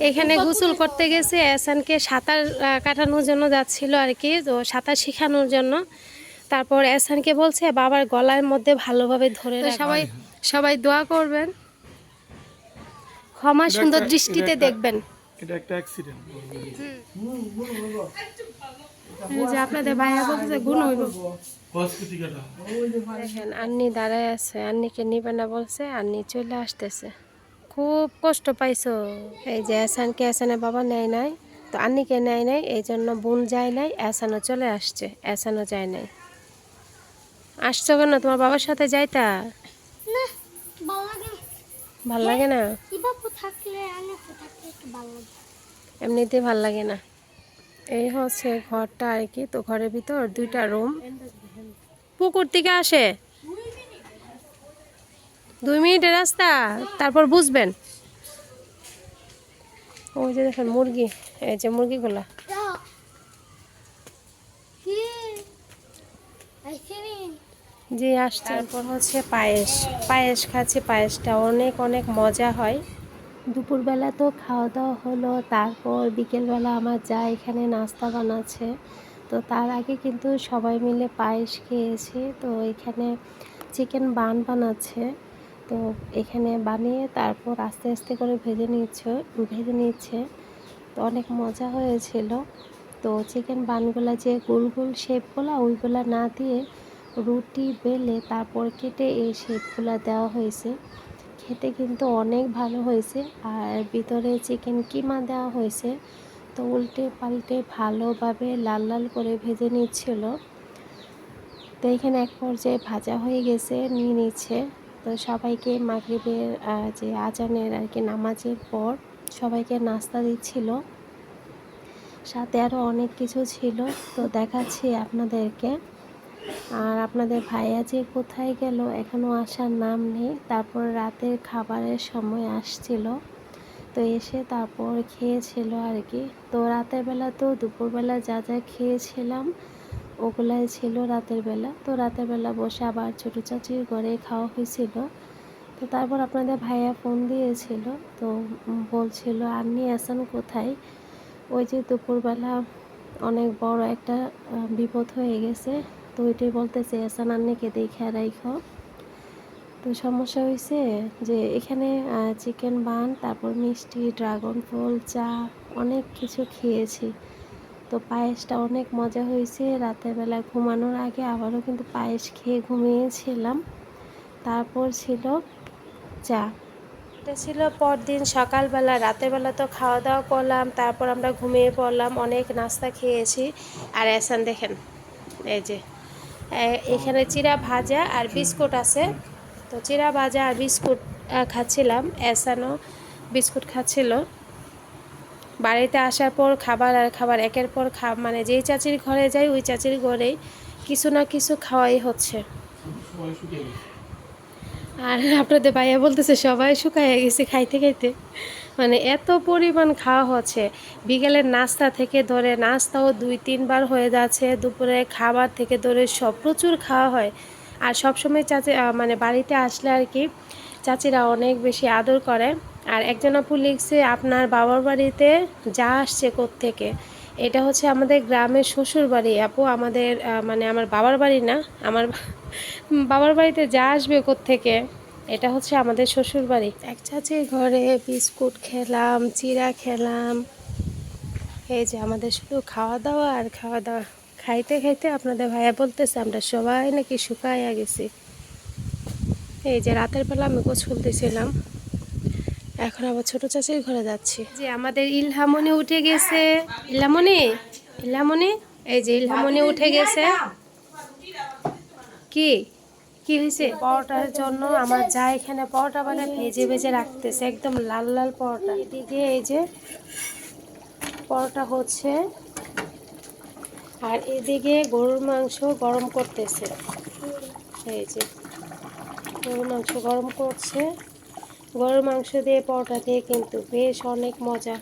এখানে গোসল করতে গেছে এসানকে সাঁতার কাটানোর জন্য যাচ্ছিল আর কি তো সাঁতার শেখানোর জন্য। তারপর এসানকে বলছে বাবার গলার মধ্যে ভালোভাবে ধরে রাখ- সবাই সবাই দোয়া করবেন। ক্ষমা সুন্দর দৃষ্টিতে এটা একটা- দেখবেন। এটা একটা অ্যাক্সিডেন্ট যে আপনাদের ভাইয়া বলতেছে গুণ হইব। দেখেন আন্নি দাঁড়ায় আছে। আন্নিকে নিবে না বলছে আন্নি চলে আসতেছে। খুব কষ্ট পাইছো। এই যে এসানকে এসানের বাবা নেয় নাই তো আন্নিকে নেয় নাই এই জন্য বোন যায় নাই এসানও চলে আসছে এসানও যায় নাই। আসছো কেন? তোমার বাবার সাথে যাইতা? ভালো লাগে না। এমনিতেই ভালো লাগে না। এই হচ্ছে ঘরটা আর কি তো ঘরের ভিতর দুইটা রুম পুকুর থেকে আসে? দুই মিনিটের রাস্তা, তারপর বুঝবেন। ওই যে দেখেন মুরগি, এই যে মুরগিগুলা। আইসিনি আসছে। তারপর হচ্ছে পায়েস। পায়েস খাচ্ছি, পায়েসটা অনেক অনেক মজা হয়। দুপুরবেলা তো খাওয়া দাওয়া হলো, তারপর বিকেলবেলা আমার যা এখানে নাস্তা বানাচ্ছে, তো তার আগে কিন্তু সবাই মিলে পায়েস খেয়েছি, তো এখানে চিকেন বান বানাচ্ছে। তো এখানে বানিয়ে তারপর আস্তে আস্তে করে ভেজে নিচ্ছে ভেজে নিচ্ছে তো অনেক মজা হয়েছিল। তো চিকেন বানগুলা যে গোল গোল শেপগুলো ওইগুলা না দিয়ে রুটি বেলে তারপর কেটে এই শেপগুলো দেওয়া হয়েছে। খেতে কিন্তু অনেক ভালো হয়েছে। আর ভিতরে চিকেন কিমা দেওয়া হয়েছে। তো উল্টে পাল্টে ভালোভাবে লাল লাল করে ভেজে নিচ্ছিল। তো এখানে এক পর্যায়ে ভাজা হয়ে গেছে, নিয়ে নিচ্ছে। তো সবাইকে মাগরিবের যে আজানের আর কি নামাজের পর সবাইকে নাস্তা দিচ্ছিল। সাথে আরও অনেক কিছু ছিল, তো দেখাচ্ছি আপনাদেরকে। আর আপনাদের ভাইয়া যে কোথায় গেল এখনও আসার নাম নেই। তারপর রাতের খাবারের সময় আসছিল, তো এসে তারপর খেয়েছিল আর কি। তো রাতের বেলা তো দুপুরবেলা যা যা খেয়েছিলাম ওগুলাই ছিল রাতের বেলা। তো রাতের বেলা বসে আবার ছোটো চাচির ঘরে খাওয়া হয়েছিল। তো তারপর আপনাদের ভাইয়া ফোন দিয়েছিল। তো বলছিল, আন্নি, আসান কোথায়? ওই যে দুপুরবেলা অনেক বড় একটা বিপদ হয়ে গেছে। তো ওইটাই বলতেছে এসান আন্নিকে দেখে রাইখো তো সমস্যা হয়েছে যে এখানে চিকেন বান তারপর মিষ্টি ড্রাগন ফল, চা, অনেক কিছু খেয়েছি। তো পায়েসটা অনেক মজা হয়েছে। রাতের বেলা ঘুমানোর আগে আবারও কিন্তু পায়েস খেয়ে ঘুমিয়েছিলাম। তারপর ছিল চা। এটা ছিল পরদিন সকালবেলা। বেলা তো খাওয়া দাওয়া করলাম, তারপর আমরা ঘুমিয়ে পড়লাম, অনেক নাস্তা খেয়েছি। আর এসান দেখেন, এই যে এখানে চিরা ভাজা আর বিস্কুট আছে। তো চিরা ভাজা আর বিস্কুট খাচ্ছিলাম। এসানও বিস্কুট খাচ্ছিল। বাড়িতে আসার পর খাবার আর খাবার, একের পর খা মানে যেই চাচির ঘরে যাই, ওই চাচির ঘরেই কিছু না কিছু খাওয়াই হচ্ছে। আর আপনাদের ভাইয়া বলতেছে, সবাই শুকায় গেছে খাইতে খাইতে। মানে এত পরিমাণ খাওয়া হচ্ছে। বিকেলের নাস্তা থেকে ধরে নাস্তাও দুই, তিনবার হয়ে যাচ্ছে। দুপুরে খাবার থেকে ধরে সব প্রচুর খাওয়া হয়। আর সবসময় চাচি মানে বাড়িতে আসলে আর কি চাচিরা অনেক বেশি আদর করে। আর একজন আপু লিখছে, আপনার বাবার বাড়িতে যা আসছে থেকে এটা হচ্ছে আমাদের গ্রামের শ্বশুর বাড়ি আপু, আমাদের মানে আমার বাবার বাড়ি না, আমার বাবার বাড়িতে যা আসবে থেকে এটা হচ্ছে আমাদের শ্বশুর বাড়ি এক চাচির ঘরে বিস্কুট খেলাম চিরা খেলাম। এই যে আমাদের শুধু খাওয়া দাওয়া আর খাওয়া দাওয়া খাইতে খাইতে আপনাদের ভাইয়া বলতেছে, আমরা সবাই নাকি শুকাইয়া গেছি। এই যে রাতের বেলা আমি গোসল দিয়েছিলাম এখন আবার ছোট চাচির ঘরে যাচ্ছি। যে আমাদের ইলহামনি উঠে গেছে। ইলহামনি ইলহামনি এই যে ইলহামনি উঠে গেছে। কি? কি হয়েছে? পরোটার জন্য আমার যা এখানে পরোটা মানে ভেজে ভেজে রাখতেছে, একদম লাল লাল পরোটা। এদিকে এই যে পরোটা হচ্ছে। আর এদিকে গরুর মাংস গরম করতেছে। এই যে গরুর মাংস গরম করছে। গরুর মাংস দিয়ে পরোটা দিয়ে কিন্তু বেশ অনেক মজা।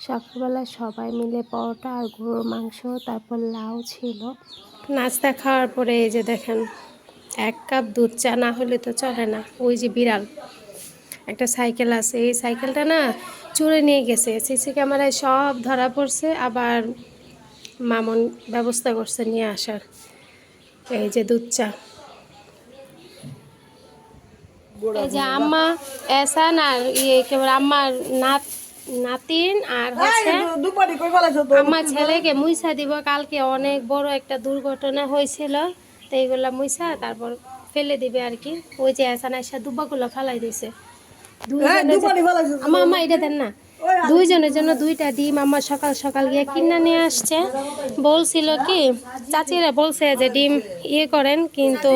সকালবেলা সবাই মিলে পরোটা আর গরুর মাংস তারপর লাউ ছিল। নাস্তা খাওয়ার পরে এই যে দেখেন এক কাপ দুধ চা না হলে তো চলে না। ওই যে বিড়াল। একটা সাইকেল আছে। এই সাইকেলটা না চুরে নিয়ে গেছে। সিসি ক্যামেরায় সব ধরা পড়ছে। আবার মামন ব্যবস্থা করছে নিয়ে আসার। এই যে দুধ চা। এই যে আম্মা এসান আর ইয়ে কেবল আম্মার নাত নাতিন আর হচ্ছে আমার ছেলেকে মুইসা দিব কালকে অনেক বড় একটা দুর্ঘটনা হয়েছিল তো এইগুলা মুইসা তারপর ফেলে দিবে আর কি। ওই যে এসান এসে দুব্বাগুলো ফালাই দিছে। আমার দুইজনে যে- দুপারি ফেলাইছো আমা আমা এটা দেন না। দুইজনের জন্য দুইটা ডিম আমার সকাল সকাল গিয়ে কিনা নিয়ে আসছে। বলছিল কি, চাচিরা বলছে যে ডিম ইয়ে করেন, কিন্তু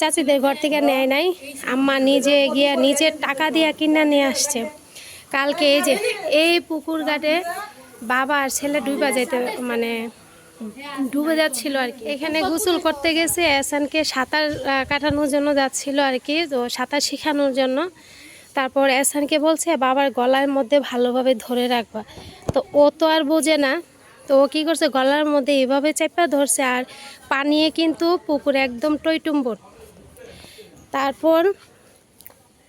চাচিদের ঘর থেকে নেয় নাই। আম্মা নিজে গিয়ে নিজের টাকা দিয়ে কিনা নিয়ে আসছে। কালকে এই যে, এই পুকুর ঘাটে বাবা আর ছেলে ডুবা যেতে মানে ডুবে যাচ্ছিল আর কি। এখানে গোসল করতে গেছে এসানকে সাঁতার কাটানোর জন্য যাচ্ছিল আর কি, তো সাঁতার শেখানোর জন্য। তারপর এসানকে বলছে বাবার গলার মধ্যে ভালোভাবে ধরে রাখবা। তো ও তো আর বোঝে না। তো ও কী করছে গলার মধ্যে এভাবে চেপা ধরছে আর পানিয়ে কিন্তু পুকুরে একদম টইটুম্বর। তারপর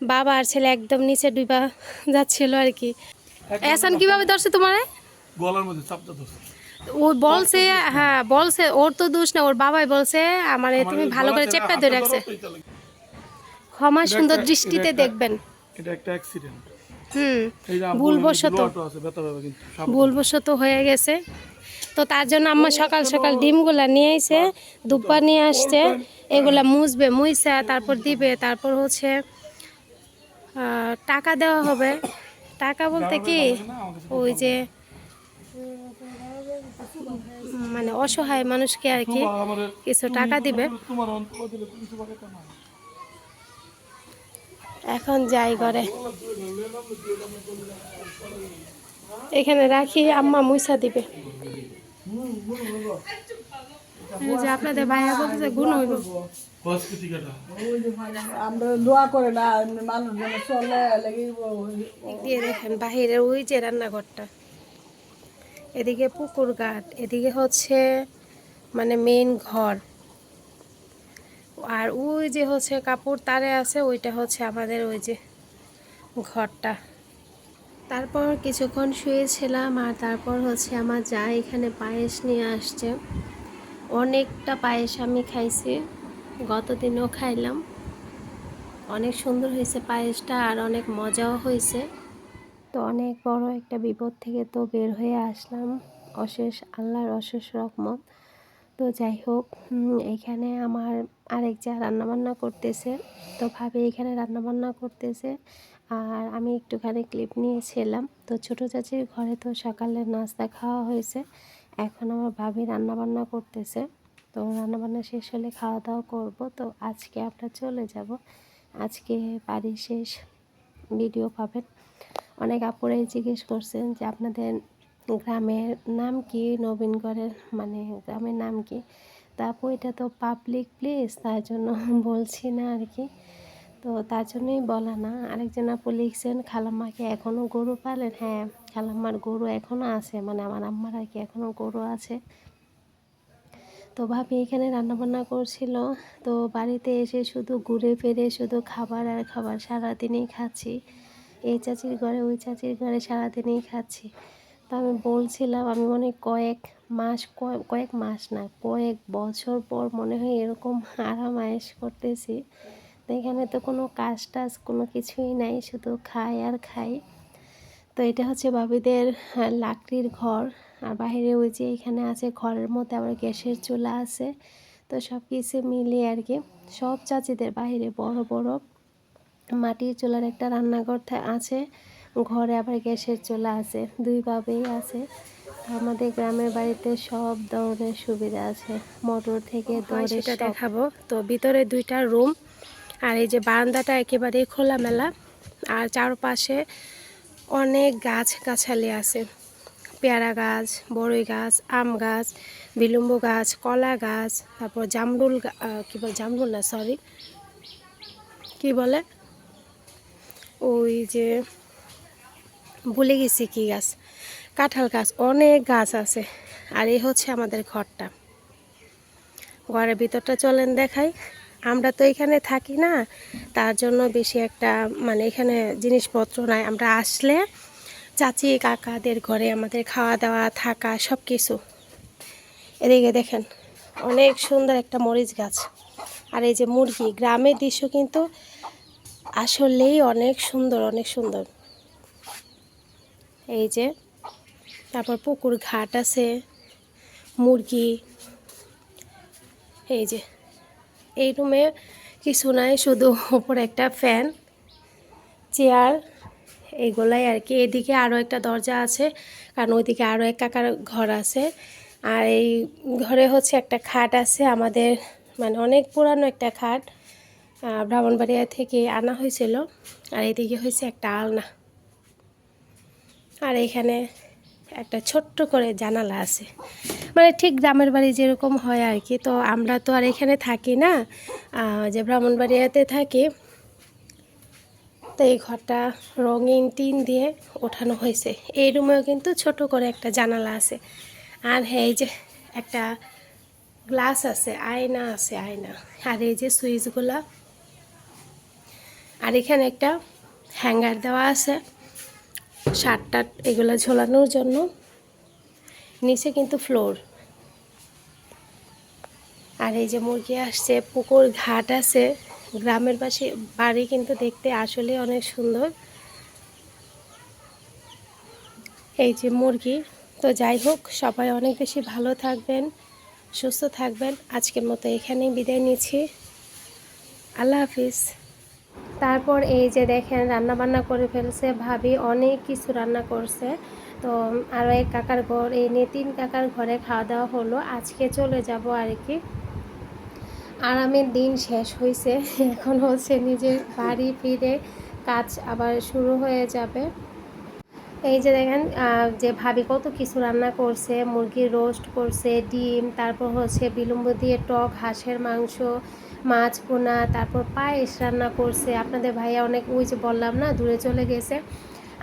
বাবা আর ছেলে একদম নিচে ডুবা যাচ্ছিল আর কি। এসান কীভাবে ধরছে তোমার? গলার মধ্যে চাপটা ধরছে। ও বলছে হ্যাঁ বলছে ওর তো দোষ না ওর বাবাই বলছে আমার তুমি ভালো করে চেপে ধরে রাখছে। ক্ষমা সুন্দর দৃষ্টিতে দেখবেন। এটা একটা অ্যাক্সিডেন্ট হুম ভুলবশত। ভুলবশত হয়ে গেছে। তো তার জন্য আম্মা সকাল সকাল ডিমগুলা নিয়ে এসে দুব্বা নিয়ে আসছে এগুলা মুছবে মুইসা তারপর দিবে তারপর হচ্ছে টাকা দেওয়া হবে। টাকা বলতে কি? ওই যে মানে অসহায় মানুষকে আর কি কিছু টাকা দিবে। এখন যাই করে এখানে রাখি আম্মা মুইসা দিবে। যে আপনাদের ভাইয়া বলতেছে গুণ হইব। আমরা দোয়া করে না মানুষ চলে দিয়ে দেখেন বাহিরে ওই যে রান্নাঘরটা। এদিকে পুকুর ঘাট এদিকে হচ্ছে মানে মেইন ঘর। আর ওই যে হচ্ছে কাপড় তারে আছে, ওইটা হচ্ছে আমাদের ওই যে ঘরটা। তারপর কিছুক্ষণ শুয়েছিলাম আর তারপর হচ্ছে আমার যা এখানে পায়েস নিয়ে আসছে। অনেকটা পায়েস আমি খাইছি গত দিনও খাইলাম। অনেক সুন্দর হয়েছে পায়েসটা আর অনেক মজাও হয়েছে। তো অনেক বড় একটা বিপদ থেকে তো বের হয়ে আসলাম। অশেষ আল্লাহর অশেষ রকমত তো যাই হোক এখানে আমার আরেক যা রান্নাবান্না করতেছে। তো ভাবে এখানে রান্নাবান্না করতেছে। আর আমি একটুখানি ক্লিপ নিয়েছিলাম তো ছোটো চাচির ঘরে তো সকালে নাস্তা খাওয়া হয়েছে। এখন আমার ভাবি রান্নাবান্না করতেছে। তো রান্নাবান্না শেষ হলে খাওয়া দাওয়া করব। তো আজকে আমরা চলে যাব। আজকে বাড়ি শেষ ভিডিও পাবেন। অনেক আপুরাই জিজ্ঞেস করছেন যে আপনাদের গ্রামের নাম কি? নবীনগড়ের মানে গ্রামের নাম কি? তা আপু এটা তো পাবলিক প্লেস তার জন্য বলছি না আর কি। তো তার জন্যই বলা না। আরেকজন আপু লিখছেন, খালাম্মাকে এখনও গরু পালেন? হ্যাঁ খালাম্মার গরু এখনও আছে। মানে আমার আম্মার আর কি এখনও গরু আছে। তো ভাবি এখানে রান্নাবান্না করছিল। তো বাড়িতে এসে শুধু ঘুরে ফিরে শুধু খাবার আর খাবার সারাদিনই খাচ্ছি। এই চাচির ঘরে, ওই চাচির ঘরে সারাদিনই খাচ্ছি। তো আমি বলছিলাম, আমি মনে কয়েক মাস, কয়- কয়েক মাস না, কয়েক বছর পর মনে হয় এরকম আরাম আয়েস করতেছি। তো এখানে তো কোনো কাজ টাজ কোনো কিছুই নাই, শুধু খাই আর খাই। তো এটা হচ্ছে বাবিদের লাকড়ির ঘর। আর বাইরে ওই যে এখানে আছে, ঘরের মধ্যে আবার গ্যাসের চুলা আছে। তো সব কিছু মিলিয়ে আর কি, সব চাচিদের বাইরে বড় বড় মাটির চুলার একটা রান্নাঘর আছে। ঘরে আবার গ্যাসের চুলা আছে দুই ভাবেই আছে। আমাদের গ্রামের বাড়িতে সব ধরনের সুবিধা আছে মোটর থেকে সেটা দেখাবো। তো ভিতরে দুইটা রুম আর এই যে বারান্দাটা একেবারেই খোলামেলা আর চারপাশে অনেক গাছ গাছালি আছে। পেয়ারা গাছ বড়ই গাছ আম গাছ বিলম্ব গাছ কলা গাছ তারপর জামরুল কি বলে জামরুল না সরি কি বলে? ওই যে ভুলে গেছি কি গাছ? কাঁঠাল গাছ, অনেক গাছ আছে। আর এই হচ্ছে আমাদের ঘরটা। ঘরের ভিতরটা চলেন দেখাই। আমরা তো এখানে থাকি না, তার জন্য বেশি একটা মানে এখানে জিনিসপত্র নাই। আমরা আসলে চাচি, কাকাদের ঘরে আমাদের খাওয়া দাওয়া থাকা সব কিছু এদিকে দেখেন, অনেক সুন্দর একটা মরিচ গাছ। আর এই যে মুরগি, গ্রামের দৃশ্য কিন্তু আসলেই অনেক সুন্দর অনেক সুন্দর। এই যে, তারপর পুকুর ঘাট আছে, মুরগি, এই যে। এই রুমে কিছু নাই, শুধু উপরে একটা ফ্যান চেয়ার এইগুলাই আর কি। এদিকে আরও একটা দরজা আছে, কারণ ওইদিকে আরও এক কাকার ঘর আছে। আর এই ঘরে হচ্ছে একটা খাট আছে, আমাদের মানে অনেক পুরানো একটা খাট ব্রাহ্মণবাড়িয়া থেকে আনা হয়েছিল। আর এদিকে হয়েছে একটা আলনা। আর এখানে একটা ছোট্ট করে জানালা আছে। মানে ঠিক গ্রামের বাড়ি যেরকম হয় আর কি, তো আমরা তো আর এখানে থাকি না। যে ব্রাহ্মণবাড়িয়াতে থাকি, তো এই ঘরটা রঙিন টিন দিয়ে ওঠানো হয়েছে। এই রুমেও কিন্তু ছোট করে একটা জানালা আছে। আর হ্যাঁ এই যে একটা গ্লাস আছে, আয়না আছে, আয়না। আর এই যে সুইচগুলা। আর এখানে একটা হ্যাঙ্গার দেওয়া আছে। শার্ট টাট এগুলো ঝোলানোর জন্য। নিচে কিন্তু ফ্লোর। আর এই যে মুরগি আসছে, পুকুর ঘাট আছে। গ্রামের পাশে বাড়ি কিন্তু দেখতে আসলে অনেক সুন্দর। এই যে মুরগি। তো যাই হোক, সবাই অনেক বেশি ভালো থাকবেন, সুস্থ থাকবেন। আজকের মতো এখানেই বিদায় নিচ্ছি। আল্লাহ হাফিজ। তারপর এই যে দেখেন রান্না বান্না করে ফেলছে, ভাবি অনেক কিছু রান্না করছে। তো আরও এক কাকার ঘর, এই নিয়ে তিন কাকার ঘরে খাওয়া দাওয়া হলো। আজকে চলে যাব আর কি। আরামের দিন শেষ হয়েছে এখন হচ্ছে নিজের বাড়ি ফিরে কাজ আবার শুরু হয়ে যাবে। এই যে দেখেন যে ভাবি কত কিছু রান্না করছে, মুরগির রোস্ট করছে, ডিম, তারপর হচ্ছে বিলম্ব দিয়ে টক, হাঁসের মাংস মাছ পোনা তারপর পায়েস রান্না করছে। আপনাদের ভাইয়া অনেক, ওই যে বললাম না, দূরে চলে গেছে।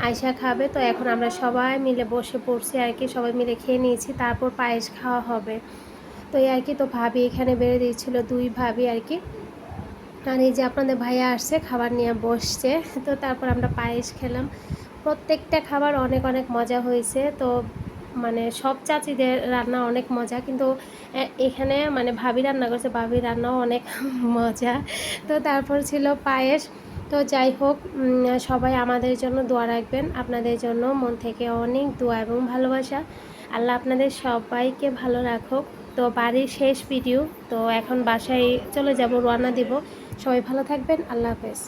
আয়সা খাবে, তো এখন আমরা সবাই মিলে বসে পড়ছি আর কি, সবাই মিলে খেয়ে নিয়েছি, তারপর পায়েস খাওয়া হবে। তো এই আর কি, তো ভাবি এখানে বেড়ে দিয়েছিল দুই ভাবি আর কি। আর এই যে আপনাদের ভাইয়া আসছে, খাবার নিয়ে বসছে, তো তারপর আমরা পায়েস খেলাম। প্রত্যেকটা খাবার অনেক অনেক মজা হয়েছে, তো মানে সব চাচিদের রান্না অনেক মজা, কিন্তু এখানে মানে ভাবি রান্না করছে ভাবি রান্নাও অনেক মজা। তো তারপর ছিল পায়েস। তো যাই হোক সবাই আমাদের জন্য দোয়া রাখবেন। আপনাদের জন্য মন থেকে অনেক দোয়া এবং ভালোবাসা। আল্লাহ আপনাদের সবাইকে ভালো রাখুক। তো বাড়ির শেষ ভিডিও, তো এখন বাসায় চলে যাব, রওনা দিব। সবাই ভালো থাকবেন। আল্লাহ হাফেজ।